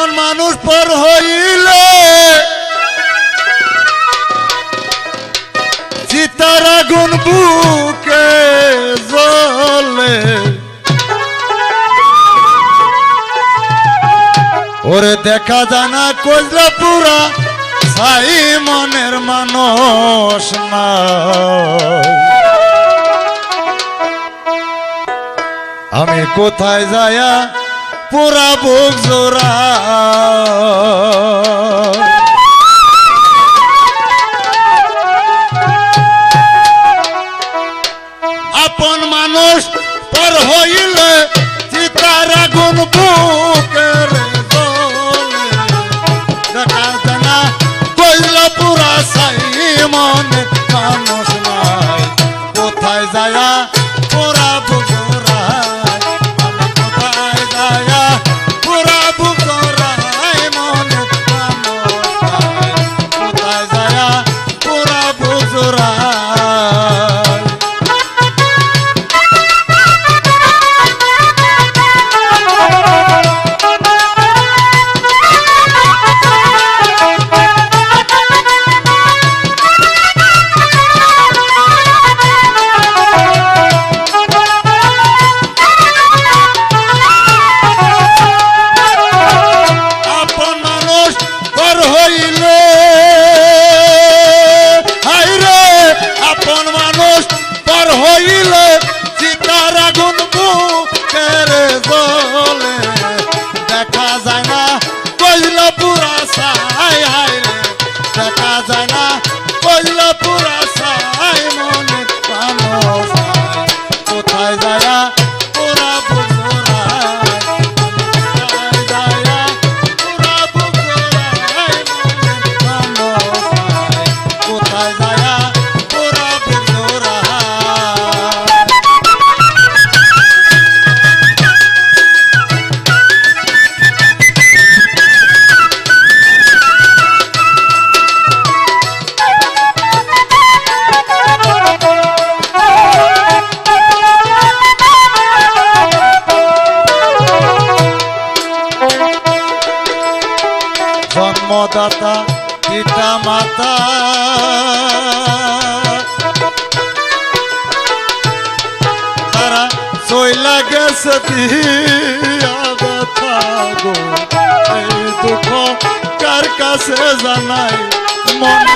যখন মানুষ পর হইলে সীতারা গুন বুকে জলে ওরে দেখা জানা কইলা পুরা সাই মনের মানুষ না আমি কোথায় যায়া পোড়া বুক জোড়া। আপন মানুষ পর হইলে চিতার আগুন বুক দাতা পিতা মাতা। তারা চইলা গেছে এই দুঃখ কার কাছে জানাই মনে?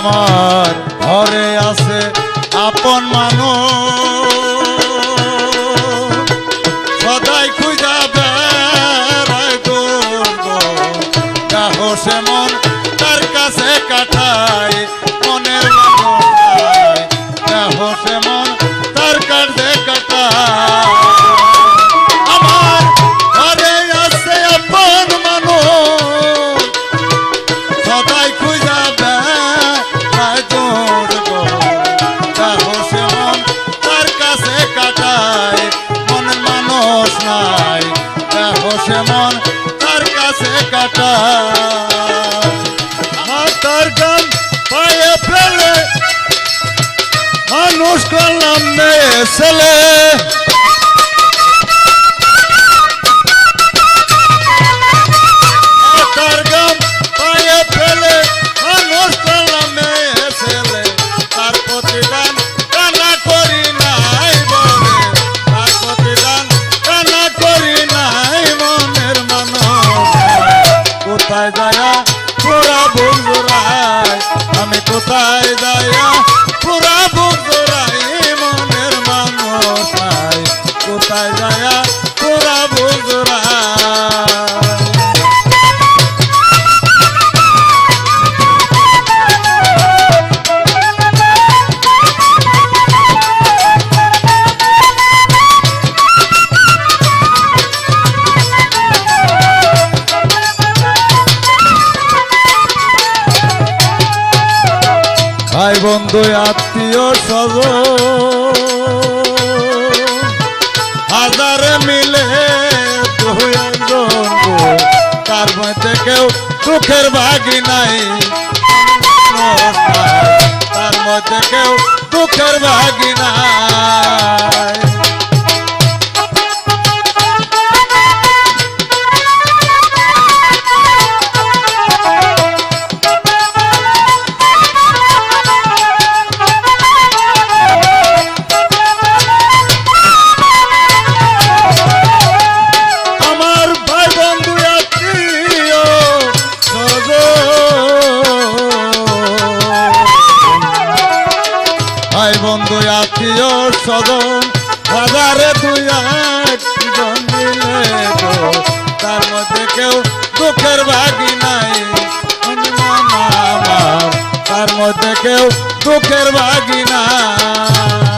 আমার ঘরে আছে আপন মানুষ। সদাই খুঁজা বেড়ায় মন, তার কাছে কাটায় মনের মানুষ সে কাছে কাটায়, মনের মানুষ নাই। দেহ সে মন তার কাছে কাটায়। মাতার গান পায়ে ফেলে, মানুষ করলাম মেয়ে ছেলে। পুরা বন্ধুরাই আমি কোথায় যায়া পুরা বন্ধুরাই মনের মানুষ কোথায় যায়া পুরা বন্ধুরাই বন্ধু আত্মীয় সব। হাজার মিলে দুই তার মধ্যে কেউ সুখের ভাগি নাই। তার মধ্যে কেউ দুঃখের ভাগি নাই। আত্মীয় সদন। হাজারে দুই তার মধ্যে কেউ দুঃখের ভাগি নাই। তার মধ্যে কেউ দুঃখের ভাগি নাই।